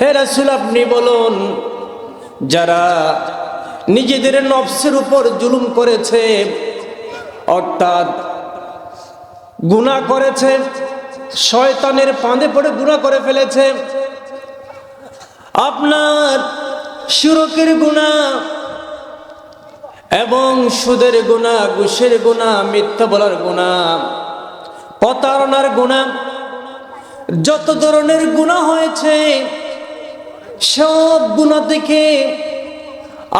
হে রাসুল, আপনি বলুন, যারা নিজেদের নফসের উপর জুলুম করেছে, অর্থাৎ গুনাহ করেছে, শয়তানের পাঁদে পড়ে গুনাহ করে ফেলেছে, আপনার সুরকের গুণা এবং সুদের গুণা ঘুষের গুণা মিথ্যা বলার গুণা প্রতারণার গুণা যত ধরনের গুণা হয়েছে সব গুণা থেকে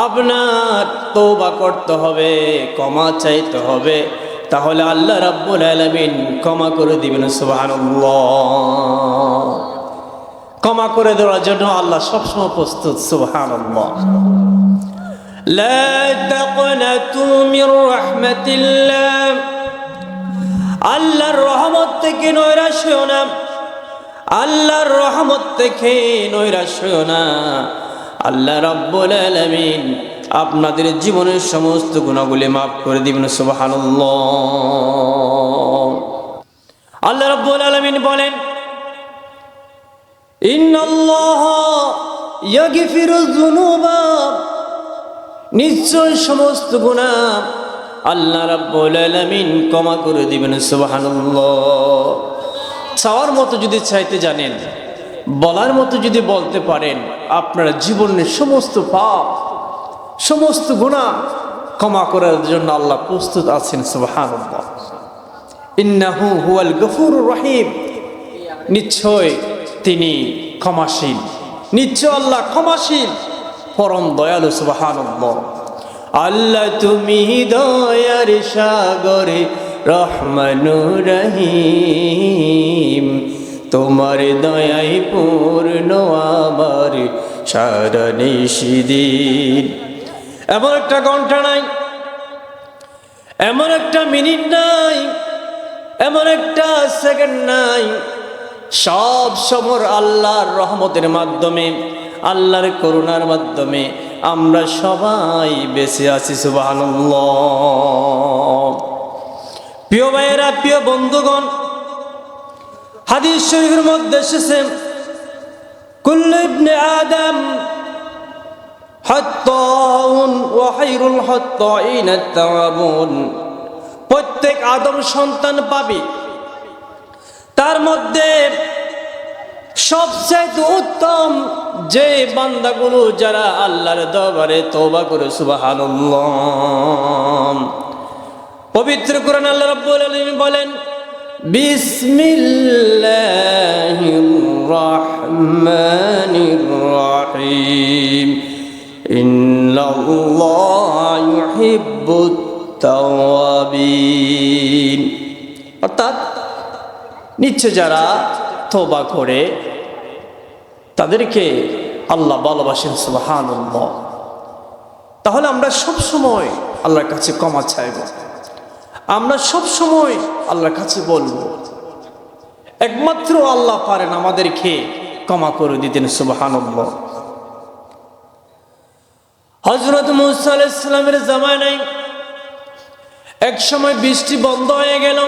আপনার তৌবা করতে হবে ক্ষমা চাইতে হবে তাহলে আল্লাহ রাব্বুল আলামিন ক্ষমা করে দিবেন সুবহানাল্লাহ ক্ষমা করে দেওয়ার জন্য আল্লাহ সবসময় প্রস্তুত সুবহানাল্লাহ لا تقنطوا من رحمة الله আল্লাহর রহমত থেকে নৈরাশ হইও না আল্লাহর রহমত থেকে নৈরাশ হইও না। আল্লাহ রাব্বুল আলামিন আপনাদের জীবনের সমস্ত গুণাগুলি মাফ করে দিবেন, সুবহানাল্লাহ। আল্লাহ রাব্বুল আলামিন বলেন নিশ্চয় সমস্ত গুণা আল্লাহ রাব্বুল আলামিন ক্ষমা করে দিবেন, সুবহানাল্লাহ। চাওয়ার মতো যদি চাইতে জানেন, বলার মতো যদি বলতে পারেন, আপনার জীবনের সমস্ত পাপ, সমস্ত গুণা ক্ষমা করার জন্য আল্লাহ প্রস্তুত আছেন, সুবহানাল্লাহ। ইন্নাহু হুয়াল গফুরুর রহিম। নিশ্চয় তিনি ক্ষমাশীল। নিশ্চয় আল্লাহ ক্ষমাশীল। পরম দয়ালু, সুবহানাল্লাহ। আল্লাহ তুমি দয়ার সাগরে রহমানুর রহিম তোমার দয়াই পূর্ণ আমার সারা এমন একটা ঘণ্টা নাই, এমন একটা মিনিট নাই, এমন একটা সেকেন্ড নাই। সব সমর আল্লাহর রহমতের মাধ্যমে, আল্লাহর করুণার মাধ্যমে আমরা সবাই বেঁচে আছি, সুবহানাল্লাহ। প্রিয় ভাইয়েরা, প্রিয় বন্ধুগণ, হাদিস শরীফের মধ্যে এসেছে, কুল্লু আদম প্রত্যেক আদম সন্তান পাবে। তার মধ্যে সবচেয়ে উত্তম যে বান্দাগুলো যারা আল্লাহর দরবারে তওবা করে, সুবহানাল্লাহ। পবিত্র কোরআন আল্লাহ রাব্বুল আলামিন বলেন, বিসমিল্লাহির রহমানির রহিম। ইন্নাল্লাহা ইউহিব্বুত তাওয়াবিন অর্থাৎ নিচ্ছে যারা তোবা করে, তাদেরকে আল্লাহ ভালোবাসেন, সুবহানাল্লাহ। তাহলে আমরা সব সময় আল্লাহর কাছে ক্ষমা চাইব। আমরা সব সময় আল্লাহর কাছে বলব, একমাত্র আল্লাহ পারেন আমাদেরকে ক্ষমা করে দিতেন, সুবহানাল্লাহ। হজরত মুসা আলাইসালামের জামানায় এক সময় বৃষ্টি বন্ধ হয়ে গেল।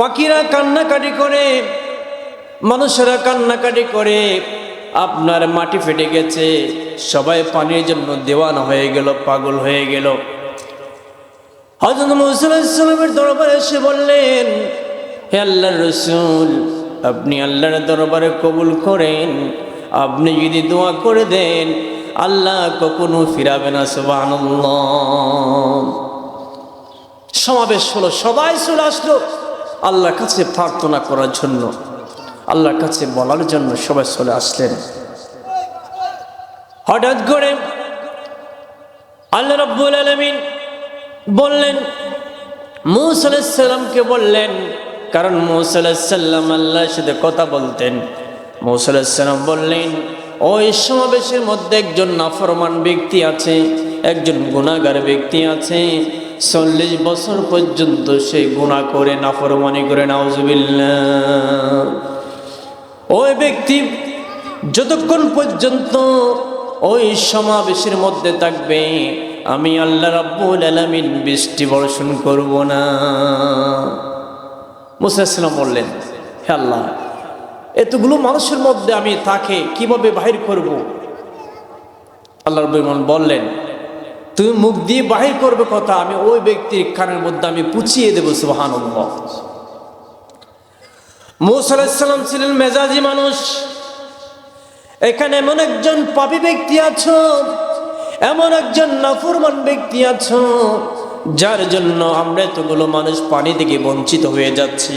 পাখিরা কান্নাকাটি করে, মানুষেরা কান্নাকাটি করে, আপনার মাটি ফেটে গেছে, সবাই পানির জন্য দেওয়ানা হয়ে গেল, পাগল হয়ে গেল। হজরত মুসলামের দরবারে এসে বললেন, হে আল্লাহর রসুল, আপনি আল্লাহর দরবারে কবুল করেন। আপনি যদি দোয়া করে দেন, আল্লাহ কখনো ফিরাবে না, সুবহানাল্লাহ। সমাবেশ হলো, সবাই চলে আসলো আল্লাহর কাছে প্রার্থনা করার জন্য। আল্লাহর কাছে বলার জন্য সবাই চলে আসলেন। হঠাৎ করে আল্লাহ রব্বুল আলমিন বললেন মৌসালামকে বললেন, কারণ মৌসাল্লাম আল্লাহর সাথে কথা বলতেন। মৌসাল্লাম বললেন, ওই সমাবেশের মধ্যে একজন নাফরমান ব্যক্তি আছে, একজন গুণাগার ব্যক্তি আছে, চল্লিশ বছর পর্যন্ত সে গুণা করে, নাফরমানি করে নাউজুবিল্লা ওই ব্যক্তি যতক্ষণ পর্যন্ত ওই সমাবেশের মধ্যে থাকবে আমি আল্লাহ রাব্বুল আলামিন বৃষ্টি বর্ষণ করব না। মুসা ইসলাম বললেন, হে আল্লাহ, এতগুলো মানুষের মধ্যে আমি তাকে কীভাবে বাহির করব? আল্লাহ রবিমান বললেন, তুমি মুখ দিয়ে বাহির করবে কথা, আমি ওই ব্যক্তির কানের মধ্যে আমি পুছিয়ে দেবো সুবাহান মুসাল্লাম ছিলেন মেজাজি মানুষ। এখানে এমন একজন পাপি ব্যক্তি আছো এমন একজন নাফরমান ব্যক্তি আছো, যার জন্য আমরা এতগুলো মানুষ পানি থেকে বঞ্চিত হয়ে যাচ্ছি।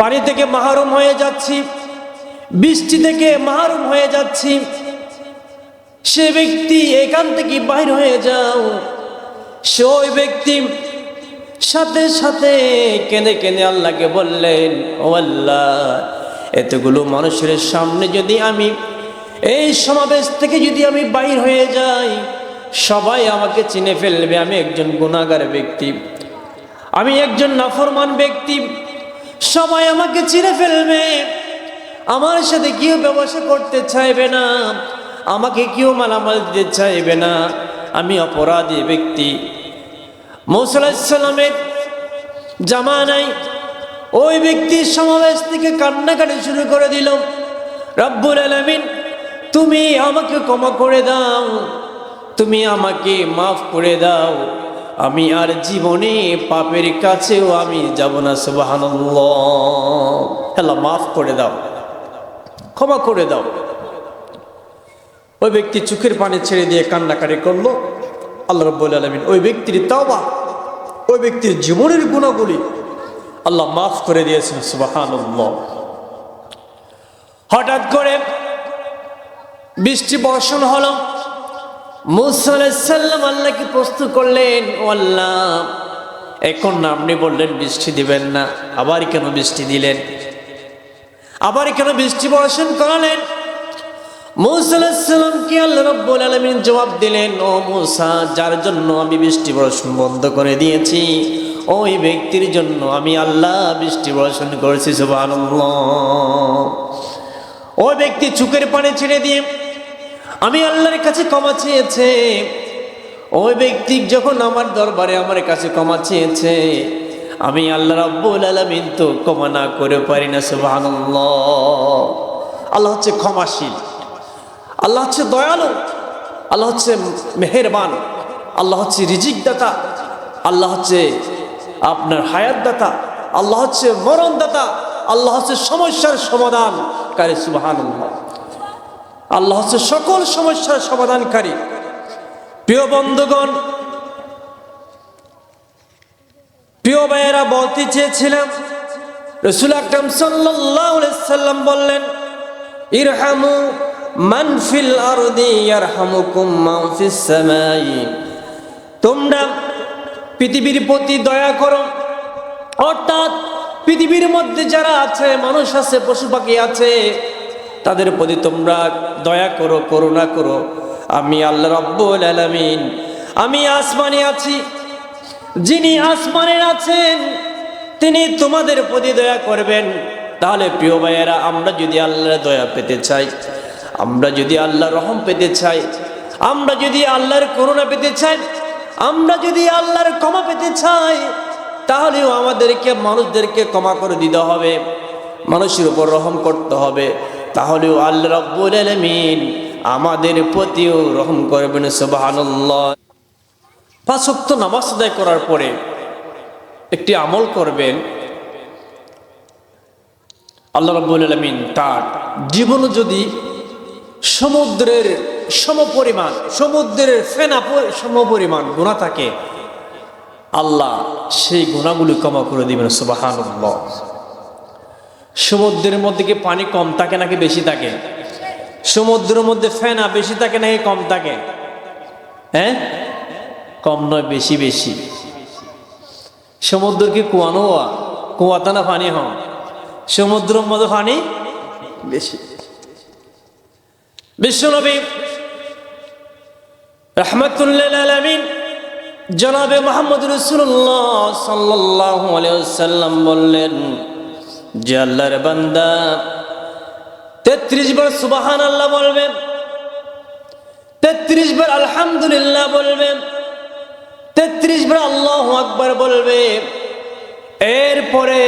পানি থেকে মাহরুম হয়ে যাচ্ছি, বৃষ্টি থেকে মাহরুম হয়ে যাচ্ছি। সে ব্যক্তি এখান থেকে বাইর হয়ে যাও, সে ওই ব্যক্তি সাথে সাথে কেঁদে কেঁদে আল্লাহকে বললেন, ও আল্লাহ, এতগুলো মানুষের সামনে যদি আমি এই সমাবেশ থেকে যদি আমি বাইর হয়ে যাই, সবাই আমাকে চিনে ফেলবে, আমি একজন গুণাগার ব্যক্তি। আমি একজন নাফরমান ব্যক্তি। সবাই আমাকে চিনে ফেলবে। আমার সাথে কেউ ব্যবসা করতে চাইবে না। আমাকে কেউ মালামাল দিতে চাইবে না। আমি অপরাধী ব্যক্তি। মৌসালামের জামানাই ওই ব্যক্তির সমাবেশ থেকে কান্নাকাটি শুরু করে দিল। রব্বুল আলমিন তুমি আমাকে ক্ষমা করে দাও। তুমি আমাকে মাফ করে দাও। আমি আর জীবনে পাপের কাছেও আমি যাব না সুবাহান মাফ করে দাও। ক্ষমা করে দাও। ওই ব্যক্তি চোখের পানি ছেড়ে দিয়ে কান্নাকাটি করল। আল্লাহ রব্বুল আলমিন ওই ব্যক্তির তাওবা, ওই ব্যক্তির জীবনের গুণাগুলি আল্লাহ মাফ করে দিয়েছেন সুবাহান হঠাৎ করে বৃষ্টি বর্ষণ হলো। মুসাল্লাম আল্লাহকে প্রস্তুত করলেন, ও আল্লাহ, এখন আপনি বললেন বৃষ্টি দিবেন না, আবার কেন বৃষ্টি দিলেন? আবার কেন বৃষ্টি বর্ষণ করালেন? মৌসালামকে আল্লাহ রব্বুল আলমিন জবাব দিলেন, ও মূসা, যার জন্য আমি বৃষ্টি বর্ষণ বন্ধ করে দিয়েছি, ওই ব্যক্তির জন্য আমি আল্লাহ বৃষ্টি বর্ষণ করেছি সুবাহ ওই ব্যক্তি চুকের পানে ছেড়ে দিয়ে আমি আল্লাহর কাছে ক্ষমা চেয়েছে। ওই ব্যক্তি যখন আমার দরবারে আমার কাছে ক্ষমা চেয়েছে, আমি আল্লাহ রাব্বুল আলমিন তো ক্ষমা না করে পারি না সুবাহ আল্লাহ হচ্ছে ক্ষমাশীল। আল্লাহ হচ্ছে দয়ালু। আল্লাহ হচ্ছে মেহেরবান। আল্লাহ হচ্ছে রিজিক দাতা আল্লাহ হচ্ছে আপনার হায়াত দাতা আল্লাহ হচ্ছে মরণ দাতা আল্লাহ হচ্ছে সমস্যার সমাধানকারী সুবাহান আল্লাহ হচ্ছে সকল সমস্যার সমাধানকারী। প্রিয় বন্ধুগণ, প্রিয় ভাইয়েরা, বলতে চেয়েছিলাম, রসুল আকরম সাল্লাম বললেন, ইরহামু মানফিল আরদি ইয়ারহামুকুম মানফিস সামাই। তোমরা পৃথিবীর প্রতি দয়া করো। অর্থাৎ পৃথিবীর মধ্যে যারা আছে, মানুষ আছে, পশু পাখি আছে তাদের প্রতি তোমরা দয়া করো, করুণা করো। আমি আল্লাহ রব্বুল আলামিন, আমি আসমানে আছি, যিনি আসমানের আছেন, তিনি তোমাদের প্রতি দয়া করবেন। তাহলে প্রিয় ভাইয়েরা, আমরা যদি আল্লাহর দয়া পেতে চাই, আমরা যদি আল্লাহ রহম পেতে চাই, আমরা যদি আল্লাহর করুণা পেতে চাই, আমরা যদি আল্লাহর ক্ষমা পেতে চাই, তাহলেও আমাদেরকে, মানুষদেরকে ক্ষমা করে দিতে হবে। মানুষের উপর রহম করতে হবে। তাহলেও আল্লাহ রব্বুল আলমিন আমাদের প্রতিও রহম করবেন, সুবহানাল্লাহ। পাঁচক্ত নামাজ আদায় করার পরে একটি আমল করবেন। আল্লাহ রব্বুল আলমিন তার জীবন যদি সমুদ্রের সমপরিমাণ, সমুদ্রের ফেনা সমপরিমাণ গুণা থাকে, আল্লাহ সেই গুণাগুলি ক্ষমা করে দিবেন সুবাহান সমুদ্রের মধ্যে কি পানি কম থাকে নাকি বেশি থাকে? সমুদ্রের মধ্যে ফেনা বেশি থাকে নাকি কম থাকে? হ্যাঁ? কম নয়, বেশি বেশি। সমুদ্র কি কুয়ানো কুয়াতে না পানি হন সমুদ্রের মধ্যে পানি বেশি। বিশ্বনবী রহমতুল্লাহ জনাবে মোহাম্মদ রসুল্লাহ সাল্লাহ সাল্লাম বললেন যে আল্লাহর বান্দা তেত্রিশ বার সুবাহান আল্লাহ বলবেন, তেত্রিশ বার আলহামদুলিল্লাহ বলবেন, তেত্রিশ বার আল্লাহ আকবার বলবে এরপরে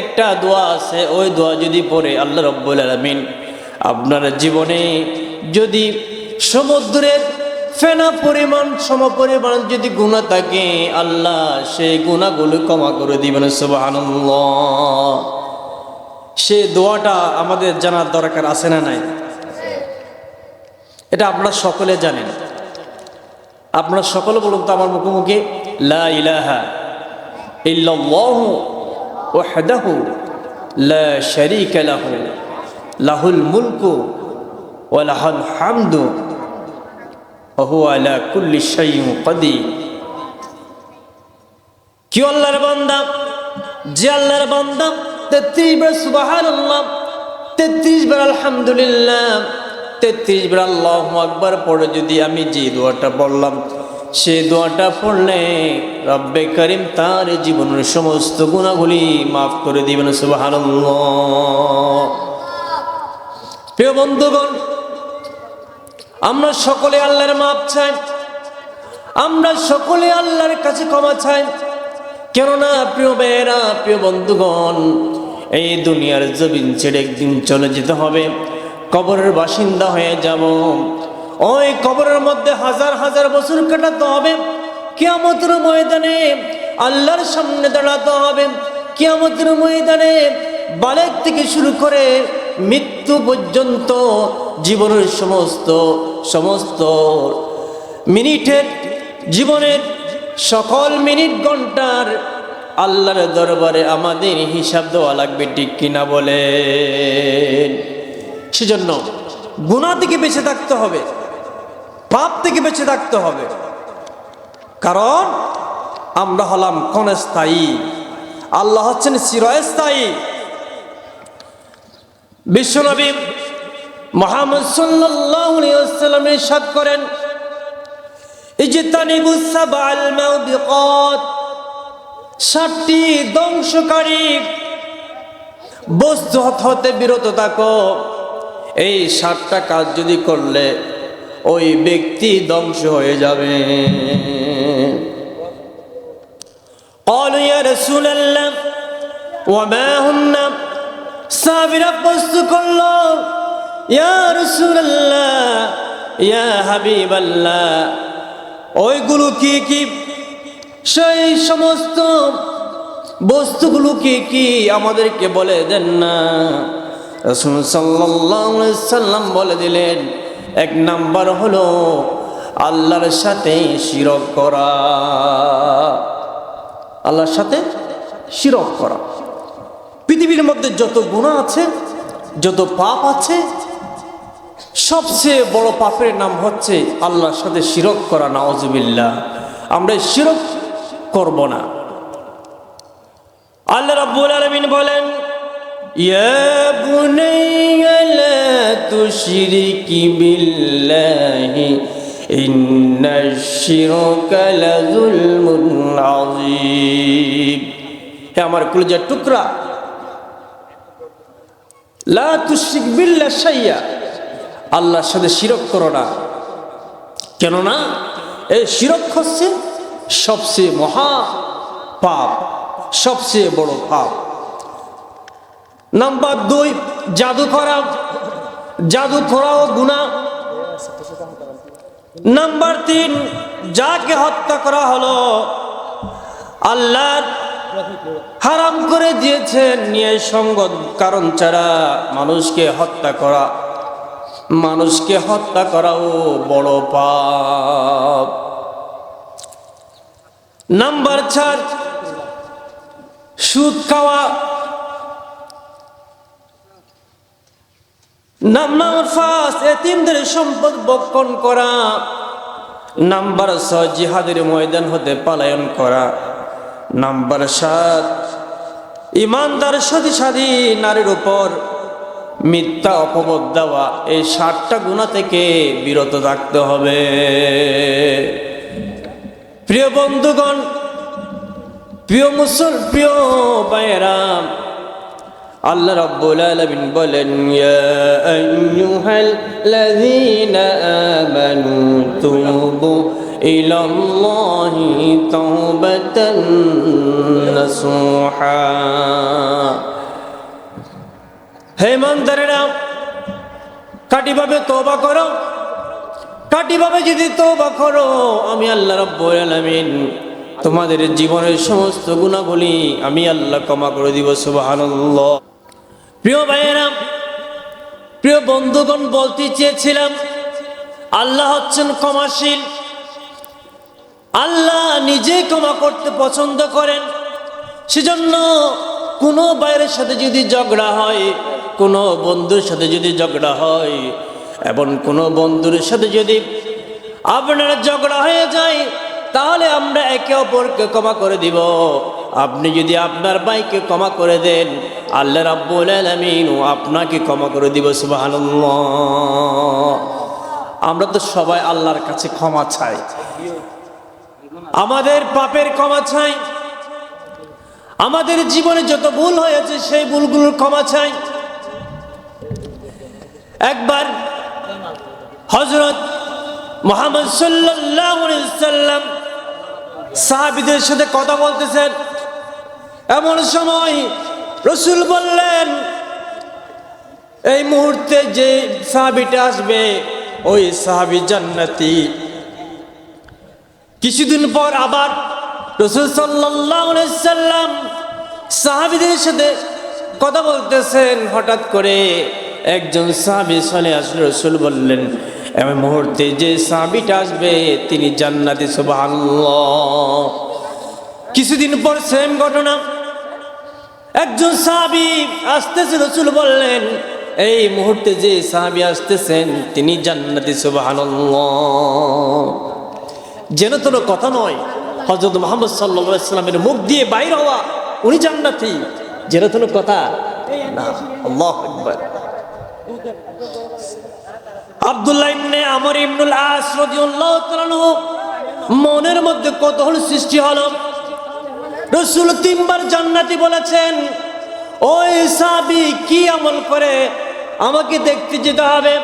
একটা দোয়া আছে, ওই দোয়া যদি পড়ে আল্লাহ রব্বুল আলমিন আপনার জীবনে যদি সমুদ্রের ফেনা পরিমাণ, সম পরিমাণ যদি গুণা থাকে, আল্লাহ সেই গুণাগুলো ক্ষমা করে দিবেন, সুবহানাল্লাহ। সে দোয়াটা আমাদের জানার দরকার আছে না নাই? এটা আপনারা সকলে জানেন। আপনারা সকলে বলুন তো আমার মুখোমুখি, লা লা লাহুল মুলকু ওয়া হামদু কি যে আল্লাহর বান্দা তেত্রিশ বার সুবহানাল্লাহ, তেত্রিশ বার আলহামদুলিল্লাহ, তেত্রিশ বার আল্লাহ আকবার পড়ে যদি আমি যে দোয়াটা বললাম সে দোয়াটা পড়লে রব্বে করিম তার জীবনের সমস্ত গুণাগুলি মাফ করে দিবেন সুবহানাল্লাহ। প্রিয় বন্ধুগণ, আমরা সকলে আল্লাহর মাপ চাই, আমরা সকলে আল্লাহর কাছে ক্ষমা চাই। কেননা, প্রিয় বেয়েরা প্রিয় বন্ধুগণ এই দুনিয়ার জমিন ছেড়ে একদিন চলে যেতে হবে। কবরের বাসিন্দা হয়ে যাব। ওই কবরের মধ্যে হাজার হাজার বছর কাটাতে হবে। কিয়ামতের ময়দানে আল্লাহর সামনে দাঁড়াতে হবে। কিয়ামতের ময়দানে বালের থেকে শুরু করে মৃত্যু পর্যন্ত জীবনের সমস্ত সমস্ত মিনিটের, জীবনের সকল মিনিট, ঘণ্টার আল্লাহর দরবারে আমাদের হিসাব দেওয়া লাগবে, ঠিক কিনা বলে সেজন্য গুণা থেকে বেঁচে থাকতে হবে, পাপ থেকে বেঁচে থাকতে হবে। কারণ আমরা হলাম ক্ষণস্থায়ী। আল্লাহ হচ্ছেন চিরস্থায়ী। বিশ্বনবী মোহাম্মদ সাল্লাম সাদ করেন এই যে ইজতানিবু সাবাল মাউবিকাত। ষাটটি ধ্বংসকারী বস্তু হতে বিরত থাকো। এই ষাটটা কাজ যদি করলে ওই ব্যক্তি ধ্বংস হয়ে যাবে। সাবিরা ইয়া ইয়া হাবিব আল্লাহ ওইগুলো কি কি? সেই সমস্ত বস্তুগুলো কি আমাদেরকে বলে দেন না? রসুল সাল্লাম বলে দিলেন, এক নাম্বার হলো আল্লাহর সাথে শিরক করা। আল্লাহর সাথে শিরক করা। পৃথিবীর মধ্যে যত গুণা আছে, যত পাপ আছে, সবচেয়ে বড় পাপের নাম হচ্ছে আল্লাহর সাথে শিরক করা নাওজুবিল্লাহ আমরা শিরক করব না। আল্লাহ রাব্বুল আলামিন বলেন শিরকা লাযুলমুন আযীম। হে আমার কলিজার টুকরা, লা আল্লাহর সাথে শিরক করো না। কেননা, এই শিরক হচ্ছে সবচেয়ে মহা পাপ, সবচেয়ে বড় পাপ। নাম্বার দুই, জাদু করা, জাদু করাও গুণা। নাম্বার তিন, যাকে হত্যা করা হলো আল্লাহর হারাম করে দিয়েছেন নিয়ে সঙ্গত কারণ ছাড়া মানুষকে হত্যা করা, মানুষকে হত্যা করাও বড় পাপ। নাম্বার চার, সুদ খাওয়া। নাম্বার পাঁচ এতিমদের সম্পদ বক্ষণ করা। নাম্বার ছয়, জিহাদের ময়দান হতে পালায়ন করা। নাম্বার সাত, ইমানদার সাথী সাথী নারীর উপর মিথ্যা অপবাদ দেওয়া। এই ষাটটা গুণা থেকে বিরত থাকতে হবে। প্রিয় বন্ধুগণ, প্রিয় মুসল, প্রিয় বাইরাম আল্লাহ রাব্বুল আলামিন বলেন, ইয়া আইয়ুহাল লাযীনা আমানু তুবু ইলাল্লাহি তাওবাতান নাসুহা। হে ইমানদারেরা কাটিভাবে তওবা করো। কাটিভাবে যদি তওবা করো, আমি আল্লাহ রাব্বুল আলামিন তোমাদের জীবনের সমস্ত গুণাগুলি আমি আল্লাহ ক্ষমা করে দিব, সুবহানাল্লাহ। প্রিয় ভাইয়েরা, প্রিয় বন্ধুগণ, বলতে চেয়েছিলাম, আল্লাহ হচ্ছেন ক্ষমাশীল। আল্লাহ নিজে ক্ষমা করতে পছন্দ করেন। সেজন্য কোনো বাইরের সাথে যদি ঝগড়া হয়, কোনো বন্ধুর সাথে যদি ঝগড়া হয় এবং কোনো বন্ধুর সাথে যদি আপনার ঝগড়া হয়ে যায়, তাহলে আমরা একে অপরকে ক্ষমা করে দিব। আপনি যদি আপনার ভাইকে ক্ষমা করে দেন, আল্লাহ রাব্বুল আলামিন আপনাকে ক্ষমা করে দিব, সুবহানাল্লাহ। আমরা তো সবাই আল্লাহর কাছে ক্ষমা চাই। আমাদের পাপের ক্ষমা চাই। আমাদের জীবনে যত ভুল হয়েছে, সেই ভুলগুলোর ক্ষমা চাই। একবার হজরত মোহাম্মদ সাল্লাম সাহাবিদের সাথে কথা বলতেছেন। এমন সময় রসুল বললেন, এই মুহূর্তে যে সাহাবিটা আসবে, ওই সাহাবি জান্নাতি। কিছুদিন পর আবার রসুল সাল্লাম সাহাবিদের সাথে কথা বলতেছেন। হঠাৎ করে একজন সাহাবি চলে আসলে। রসুল বললেন এমন মুহূর্তে যে সাহাবিটা আসবে, তিনি জান্নাতি সুবহানাল্লাহ। কিছুদিন পর সেম ঘটনা। একজন সাহাবি আসতেছে, রসুল বললেন, এই মুহূর্তে যে সাহাবি আসতেছেন, তিনি জান্নাতি সুবহানাল্লাহ। যেন তোর কথা নয় হজরত মোহাম্মদ সাল্লামের মুখ দিয়ে বাইর হওয়া, উনি জান্নাতি। যেন তোর কথা, না, আল্লাহ আকবার। আব্দুল্লাহ ইবনে আমর ইবনুল আস রাদিয়াল্লাহু তাআলা মনের মধ্যে কতহল সৃষ্টি হলো। রসুল তিনবার জান্নাতি বলেছেন, ওই সাবি কি আমল করে? আমাকে দেখতে যেতে হবে।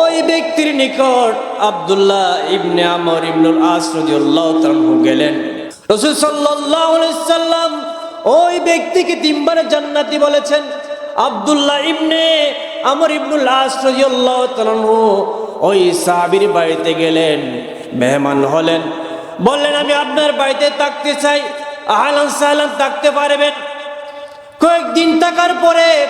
ওই ব্যক্তির নিকট আব্দুল্লাহ ইবনে আমর ইবনুল আস রাদিয়াল্লাহু তাআলা গেলেন। রাসূল সাল্লাল্লাহু আলাইহি সাল্লাম ওই ব্যক্তিকে তিনবার জান্নাতি বলেছেন। আব্দুল্লাহ ইবনে আমর ইবনুল ওই সাহাবীর বাড়িতে গেলেন, মেহমান হলেন। বললেন, আমি আপনার বাড়িতে থাকতে চাই। আহলান সাহলান থাকতে পারবেন। কয়েকদিন থাকার পরে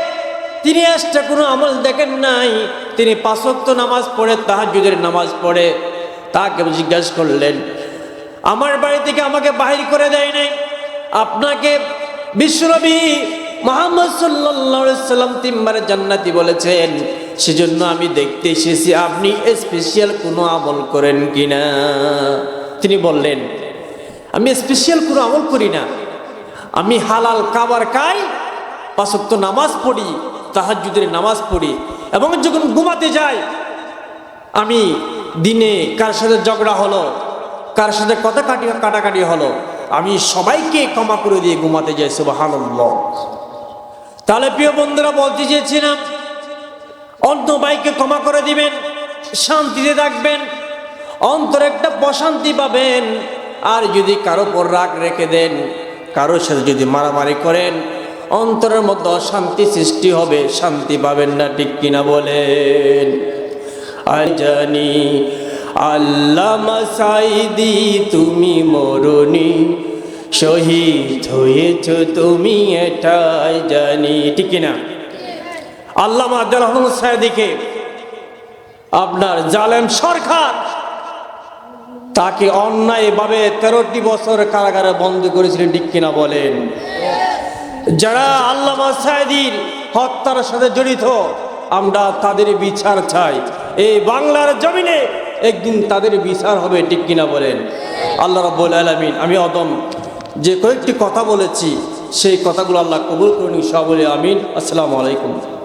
তিনি এক্সট্রা কোনো আমল দেখেন নাই। তিনি পাঁচক্ত নামাজ পড়ে তাহাজুদের নামাজ পড়ে। তাকে জিজ্ঞাসা করলেন, আমার বাড়ি থেকে আমাকে বাহির করে দেয় নাই। আপনাকে বিশ্বনবী মোহাম্মদ সাল্লাম তিনবার জান্নাতি বলেছেন, সেজন্য আমি দেখতে এসেছি, আপনি স্পেশাল কোনো আমল করেন কিনা? তিনি বললেন, আমি স্পেশাল কোনো আমল করি না। আমি হালাল কাবার খাই, পাঁচক্ত নামাজ পড়ি তাহাজুদের নামাজ পড়ি, এবং যখন ঘুমাতে যাই, আমি দিনে কার সাথে ঝগড়া হলো, কার সাথে কথা কাটি কাটাকাটি হলো, আমি সবাইকে ক্ষমা করে দিয়ে ঘুমাতে যাই, সুবহানাল্লাহ। তাহলে প্রিয় বন্ধুরা, বলতে চেয়েছিলাম, অন্য ভাইকে ক্ষমা করে দিবেন, শান্তিতে থাকবেন অন্তর একটা প্রশান্তি পাবেন, আর যদি কারও পর রাগ রেখে দেন, কারোর সাথে যদি মারামারি করেন, অন্তরের মধ্যে অশান্তি সৃষ্টি হবে, শান্তি পাবেন না, ঠিক কিনা বলেন। আর জানি আল্লামা সাইদি, তুমি মরণি। শহীদ হয়েছ তুমি এটাই জানি, ঠিক না আব্দুল রহমান সাইদিকে আপনার জালেম সরকার তাকে অন্যায়ভাবে তেরোটি বছর কারাগারে বন্ধ করেছিলেন, ঠিক কিনা বলেন? যারা আল্লামা সাহেদির হত্যার সাথে জড়িত, আমরা তাদের বিচার চাই। এই বাংলার জমিনে একদিন তাদের বিচার হবে, ঠিক কিনা বলেন? আল্লাহ রব্বুল আলমিন, আমি অদম যে কয়েকটি কথা বলেছি সেই কথাগুলো আল্লাহ কবুল করুন সবলে বলে আমিন। আসসালামু আলাইকুম।